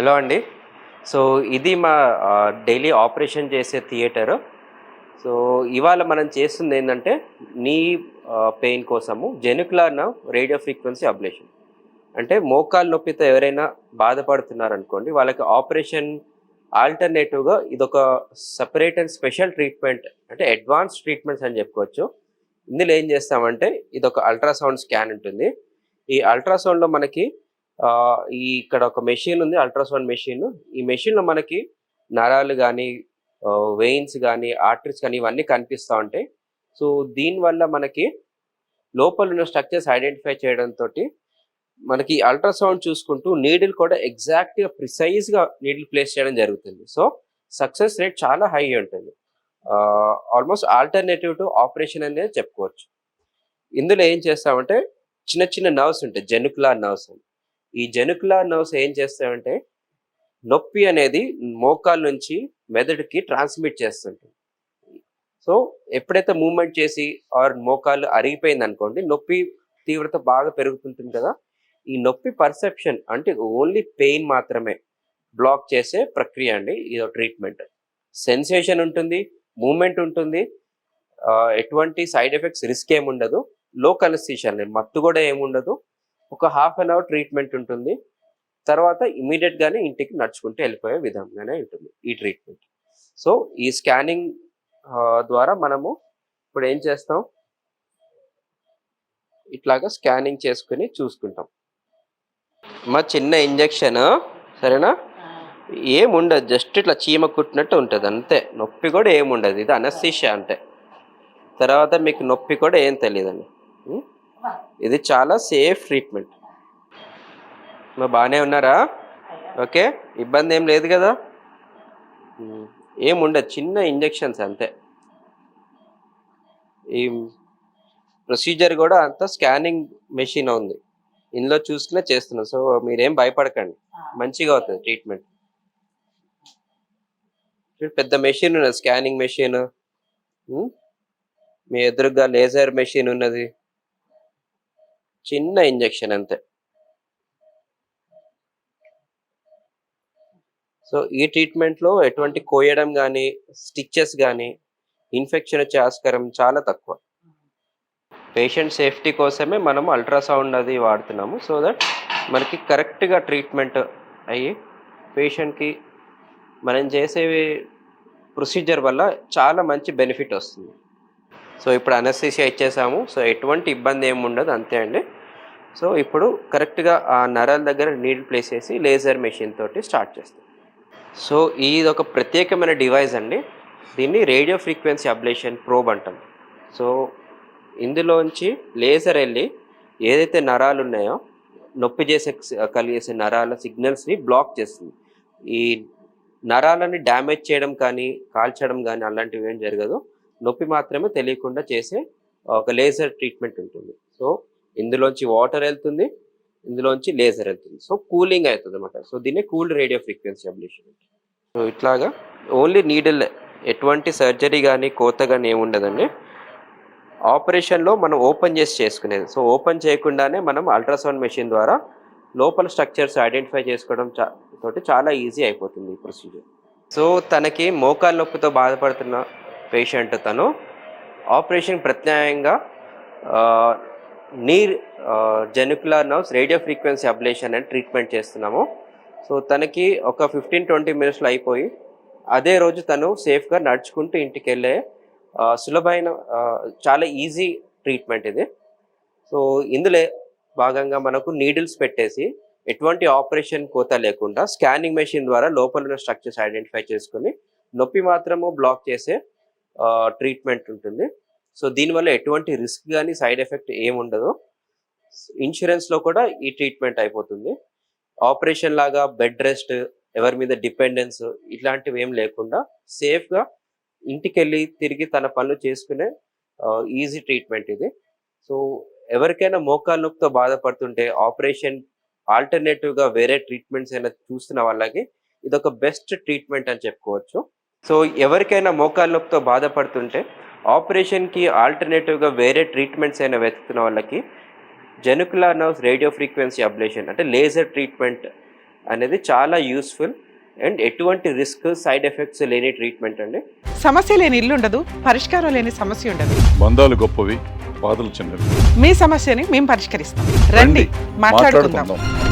Hello అండి. So ఇది మా డైలీ ఆపరేషన్ చేసే థియేటర్. సో ఇవాళ మనం చేస్తుంది ఏంటంటే నీ పెయిన్ కోసము జెనుకులార్ రేడియో ఫ్రీక్వెన్సీ అబ్లేషన్. అంటే మోకాలు నొప్పితో ఎవరైనా బాధపడుతున్నారనుకోండి వాళ్ళకి ఆపరేషన్ ఆల్టర్నేటివ్గా ఇదొక సపరేట్ అండ్ స్పెషల్ ట్రీట్మెంట్ అంటే అడ్వాన్స్ ట్రీట్మెంట్స్ అని చెప్పుకోవచ్చు. ఇందులో ఏం చేస్తామంటే ఇది ఒక అల్ట్రాసౌండ్ స్కాన్ ఉంటుంది. ఈ అల్ట్రాసౌండ్లో మనకి ఈ ఇక్కడ ఒక మెషిన్ ఉంది అల్ట్రాసౌండ్ మెషిన్ ఈ మెషిన్లో మనకి నరాలు కానీ వెయిన్స్ కానీ ఆర్టరీస్ కానీ ఇవన్నీ కనిపిస్తూ ఉంటాయి. సో దీనివల్ల మనకి లోపల ఉన్న స్ట్రక్చర్స్ ఐడెంటిఫై చేయడంతో మనకి అల్ట్రాసౌండ్ చూసుకుంటూ నీడిల్ కూడా ఎగ్జాక్ట్గా ప్రిసైజ్గా నీడిల్ ప్లేస్ చేయడం జరుగుతుంది. సో సక్సెస్ రేట్ చాలా హై ఉంటుంది. ఆల్మోస్ట్ ఆల్టర్నేటివ్ టు ఆపరేషన్ అనేది చెప్పుకోవచ్చు. ఇందులో ఏం చేస్తామంటే చిన్న చిన్న నర్వ్స్ ఉంటాయి జెనుకులా నర్వ్స్ అని. ఈ జెనుకులార్ నర్వ్స్ ఏం చేస్తాయంటే నొప్పి అనేది మోకాల నుంచి మెదడుకి ట్రాన్స్మిట్ చేస్తుంటుంది. సో ఎప్పుడైతే మూమెంట్ చేసి ఆర్ మోకాలు అరిగిపోయింది అనుకోండి నొప్పి తీవ్రత బాగా పెరుగుతుంటుంది కదా ఈ నొప్పి పర్సెప్షన్ అంటే ఓన్లీ పెయిన్ మాత్రమే బ్లాక్ చేసే ప్రక్రియ అండి ఇది ట్రీట్మెంట్ సెన్సేషన్ ఉంటుంది మూమెంట్ ఉంటుంది ఎటువంటి సైడ్ ఎఫెక్ట్స్ రిస్క్ ఏమి ఉండదు లో కనెస్థీషియా మత్తు కూడా ఏముండదు ఒక హాఫ్ అన్ అవర్ ట్రీట్మెంట్ ఉంటుంది. తర్వాత ఇమీడియట్ గానే ఇంటికి నడుచుకుంటూ వెళ్ళిపోయే విధంగానే ఉంటుంది ఈ ట్రీట్మెంట్ సో ఈ స్కానింగ్ ద్వారా మనము ఇప్పుడు ఏం చేస్తాం? ఇట్లాగా స్కానింగ్ చేసుకుని చూసుకుంటాం. మా చిన్న ఇంజెక్షన్ సరేనా? ఏముండదు జస్ట్ ఇట్లా చీమ కుట్టినట్టు ఉంటుంది అంతే. నొప్పి కూడా ఏముండదు ఇది అనస్థీషియా అంటే. తర్వాత మీకు నొప్పి కూడా ఏం తెలియదండి? ఇది చాలా సేఫ్ ట్రీట్మెంట్ బాగానే ఉన్నారా? ఓకే ఇబ్బంది ఏం లేదు కదా? ఏముండదు చిన్న ఇంజెక్షన్స్ అంతే. ఈ ప్రొసీజర్ కూడా అంతా స్కానింగ్ మెషిన్ ఉంది. ఇందులో చూసుకునే చేస్తున్నాం. సో మీరేం భయపడకండి. మంచిగా అవుతుంది ట్రీట్మెంట్ పెద్ద మెషిన్ ఉన్నది స్కానింగ్ మెషిన్. మీ ఎదురుగా లేజర్ మెషిన్ ఉన్నది. చిన్న ఇంజెక్షన్ అంతే. సో ఈ ట్రీట్మెంట్లో ఎటువంటి కోయడం కానీ స్టిచ్చెస్ కానీ ఇన్ఫెక్షన్ వచ్చే ఆస్కారం చాలా తక్కువ. పేషెంట్ సేఫ్టీ కోసమే మనం అల్ట్రాసౌండ్ అది వాడుతున్నాము. సో దట్ మనకి కరెక్ట్గా ట్రీట్మెంట్ అయ్యి పేషెంట్కి మనం చేసే ప్రొసీజర్ వల్ల చాలా మంచి బెనిఫిట్ వస్తుంది. సో ఇప్పుడు అనస్థీసియా ఇచ్చేసాము. సో ఎటువంటి ఇబ్బంది ఏమి ఉండదు అంతే అండి. సో ఇప్పుడు కరెక్ట్గా ఆ నరాల దగ్గర నీడ్ ప్లేస్ చేసి లేజర్ మెషిన్ తోటి స్టార్ట్ చేస్తాం. సో ఇది ఒక ప్రత్యేకమైన డివైస్ అండి. దీన్ని రేడియో ఫ్రీక్వెన్సీ అబ్లేషన్ ప్రోబ్ అంటాం. సో ఇందులోంచి లేజర్ వెళ్ళి ఏదైతే నరాలు ఉన్నాయో నొప్పి చేసే కలిగేసే నరాల సిగ్నల్స్ని బ్లాక్ చేస్తుంది. ఈ నరాలని డ్యామేజ్ చేయడం కానీ కాల్చడం కానీ అలాంటివి ఏం జరగదు. నొప్పి మాత్రమే తెలియకుండా చేసే ఒక లేజర్ ట్రీట్మెంట్ ఉంటుంది. సో ఇందులోంచి వాటర్ వెళ్తుంది ఇందులోంచి లేజర్ వెళ్తుంది. సో కూలింగ్ అవుతుంది అనమాట సో దీన్ని cooled radio frequency ablation so ఇట్లాగా ఓన్లీ నీడిల్ ఎటువంటి సర్జరీ కానీ కోత కానీ ఏముండదండి ఆపరేషన్లో మనం ఓపెన్ చేసి చేసుకునేది. సో ఓపెన్ చేయకుండానే మనం అల్ట్రాసౌండ్ మెషిన్ ద్వారా లోపల స్ట్రక్చర్స్ ఐడెంటిఫై చేసుకోవడం చా తోటి చాలా ఈజీ అయిపోతుంది ఈ ప్రొసీజర్ సో తనకి మోకాలు నొప్పితో బాధపడుతున్న పేషెంట్ తను. ఆపరేషన్ ప్రత్యామ్నాయంగా నీర్ genicular nerves radio frequency ablation అని ట్రీట్మెంట్ చేస్తున్నాము. సో తనకి ఒక ఫిఫ్టీన్ ట్వంటీ మినిట్స్లో అయిపోయి అదే రోజు తను సేఫ్గా నడుచుకుంటూ ఇంటికి వెళ్ళే సులభమైన చాలా ఈజీ ట్రీట్మెంట్ ఇది. సో ఇందులో భాగంగా మనకు నీడిల్స్ పెట్టేసి ఎటువంటి ఆపరేషన్ కోత లేకుండా స్కానింగ్ మెషిన్ ద్వారా లోపల ఉన్న స్ట్రక్చర్స్ ఐడెంటిఫై చేసుకొని నొప్పి మాత్రము బ్లాక్ చేసే ట్రీట్మెంట్ ఉంటుంది. సో దీనివల్ల ఎటువంటి రిస్క్ కానీ సైడ్ ఎఫెక్ట్ ఏముండదు ఇన్సూరెన్స్లో కూడా ఈ ట్రీట్మెంట్ అయిపోతుంది. ఆపరేషన్ లాగా బెడ్ రెస్ట్ ఎవరి మీద డిపెండెన్స్ ఇట్లాంటివి ఏం లేకుండా సేఫ్గా ఇంటికి వెళ్ళి తిరిగి తన పనులు చేసుకునే ఈజీ ట్రీట్మెంట్ ఇది. సో ఎవరికైనా మోకాలు నొప్పితో బాధపడుతుంటే ఆపరేషన్ ఆల్టర్నేటివ్గా వేరే ట్రీట్మెంట్స్ అయినా చూస్తున్న వాళ్ళకి ఇది ఒక బెస్ట్ ట్రీట్మెంట్ అని చెప్పుకోవచ్చు. సో ఎవరికైనా మోకాలు నొప్పితో బాధపడుతుంటే ఆపరేషన్కి ఆల్టర్నేటివ్గా వేరే ట్రీట్మెంట్స్ అయినా వెతుకుతున్న వాళ్ళకి genicular nerves radio frequency ablation అంటే లేజర్ ట్రీట్మెంట్ అనేది చాలా యూస్ఫుల్ అండ్ ఎటువంటి రిస్క్ సైడ్ ఎఫెక్ట్స్ లేని ట్రీట్మెంట్ అండి. సమస్య లేని ఇల్లు ఉండదు పరిష్కారం లేని సమస్య ఉండదు. బంధాలు గొప్పవి బాధలు చిన్నవి. మీ సమస్యని మేము పరిష్కరిస్తాం. రండి మాట్లాడుకుందాం. మాట్లాడుకుందాం.